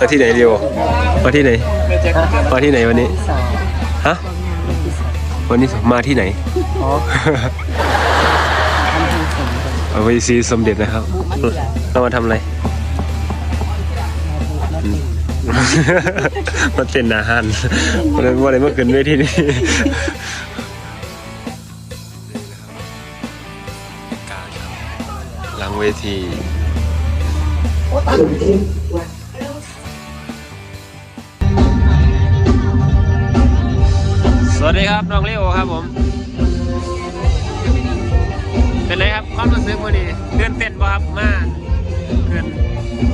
มามาที่ไหนเดียวมาที่ไหนมาที่ไหนวันนี้สองฮะวันนี้มาที่ไหนอ๋อทำทีสมกันเอาไปซีสมเด็จนะครับเรามาทำอะไรมาเต้นอาหารวันนั้นวันไหนเมื่อคืนเวทีนี้หลังเวที ดีครับน้องเลโอครับผม เป็นไรครับความรู้สึกวันนี้ตื่นเต้นบ่ครับมากเกิน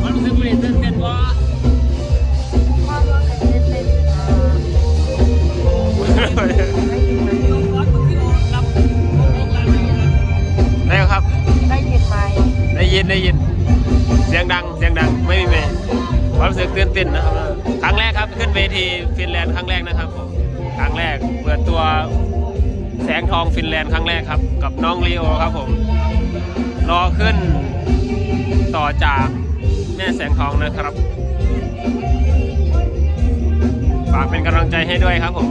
ความรู้สึกวันนี้ตื่นเต้นบ่ได้ครับ ได้ยินไหมได้ยินได้ยิน เสียงดังเสียงดังไม่มีเมย์ความรู้สึกตื่นเต้นนะครับ ครั้งแรกครับขึ้นเวทีฟินแลนด์ครั้งแรกนะครับผม ครั้งแรก เปิดตัวแสงทองฟินแลนด์ครั้งแรกครับ กับน้องลีโอครับผม รอขึ้นต่อจากแม่แสงทองนะครับฝากเป็นกำลังใจให้ด้วยครับผม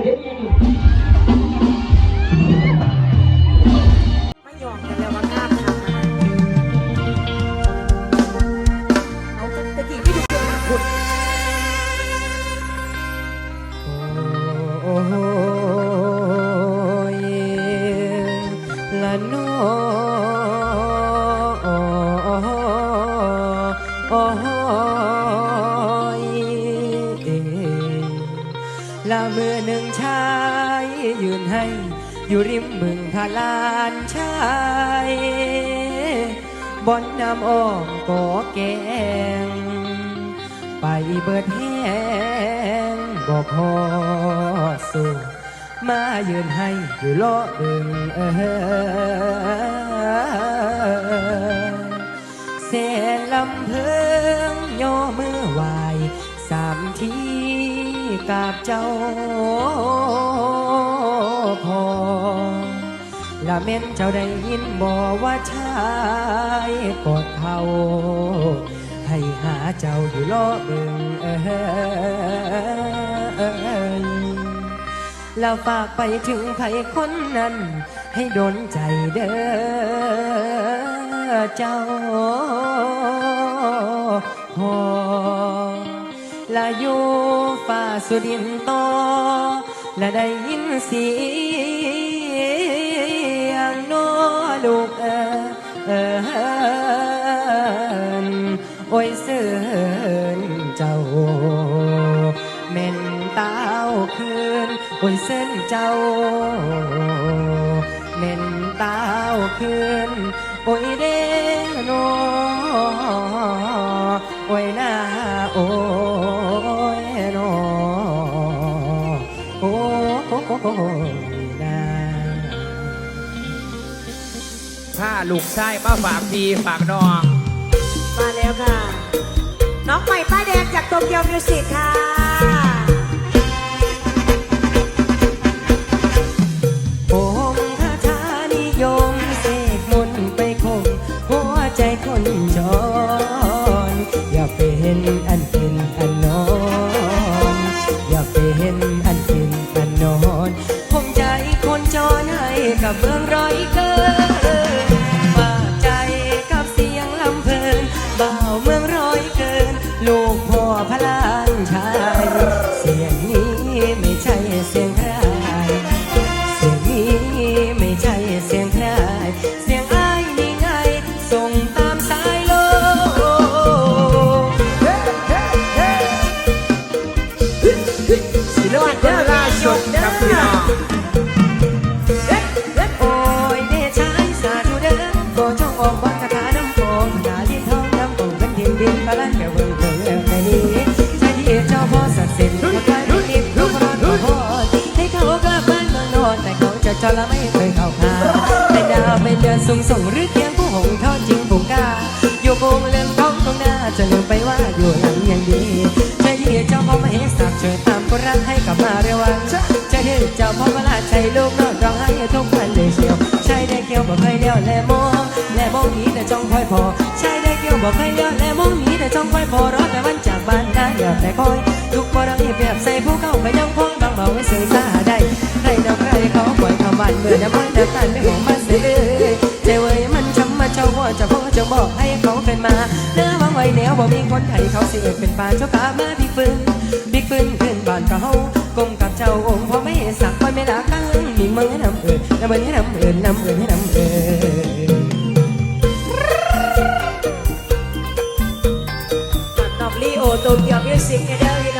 ร้อยสี่พวกคนเดียวนี่นี่ไม่ยอมกันแล้วว่างามครับเอาตะกี้ไม่ดูเป็นขุด ละเมื่อหนึ่งชายยืนให้ อยู่ริมบึงพาลานชายบอนน้ำอ้อมก่อแกง ไปเบิดแห้งบ่พอสู้มายืนให้อยู่ล้อบึงเออเสนลำเพิงย่อมือไหวสามที กับเจ้าพอละเม่นเจ้าได้ยินบ่ว่าชายกอดเขาให้หาเจ้าอยู่ล้อเบึงเอยแล้วฝากไปถึงไผคนนั้น ให้โดนใจเด้อเจ้าหอ ละอยู่ฝ่าสุดินต่อและได้ยินเสียงโนลูกเออเออโอ้ยเสื่นเจ้าเม่นต้าวคืนโอ้ยเส้นเจ้าเม่นต้าวคืน กชายมาฝากพี่ฝากน้อง มาแล้วค่ะ น้องใหม่ป้ายแดงจากโตเกียวมิวสิกค่ะ อนแต่เขาจะไม่เคยเข้าพาเป็นดาวเป็นเดือนสูงส่งหรือเคียงผู้หงทอดจริงผงกาอยู่โกงเรื่องท้องตรงหน้าจะลืมไปว่าอยู่หลังยังดีใจที่เจ้าพ่อมาเฮสักเชิญตามคนรักให้กลับมาเร็ววันใจที่เจ้าพ่อมาลาใจลูกนอนร้องไห้ทุกวันเลยเชียวใช่ได้เกี่ยวบอกเคยเลี้ยวแลมองแลมองนี้แต่จ้องคอยพอใช่ได้เกี่ยวบอกเคยเลี้ยวแลมองนี้แต่จ้องคอยพอรอแต่วันจากบ้านได้เดี๋ยวแต่คอยทุกบ่ได้แบบใส่ผู้เข้าไปยังพ้องบางเบาไม่เสียซาได้ เมื่อน้ำมันน้ำตาลไม่หอมมาเสียเลยใจเว้ยมันช้ำมาเจ้าว่าจะพ่อจะบอกให้เขาเป็นมาเนื้อวางไว้แนวบ่มีคนไทยเขาเสียเป็นปานเจ้าขามาพี่ฟื้นพี่ฟื้นขึ้นบ้านเขากลมกับเจ้าองค์พ่อไม่สักไม่ไม่รักกันมีมึงให้น้ำเอิญน้ำเอิญน้ำเอิญน้ำเอิญน้ำเอิญน้องลีโอโตเกียวมิวสิกเดอพี่น้องเด้อ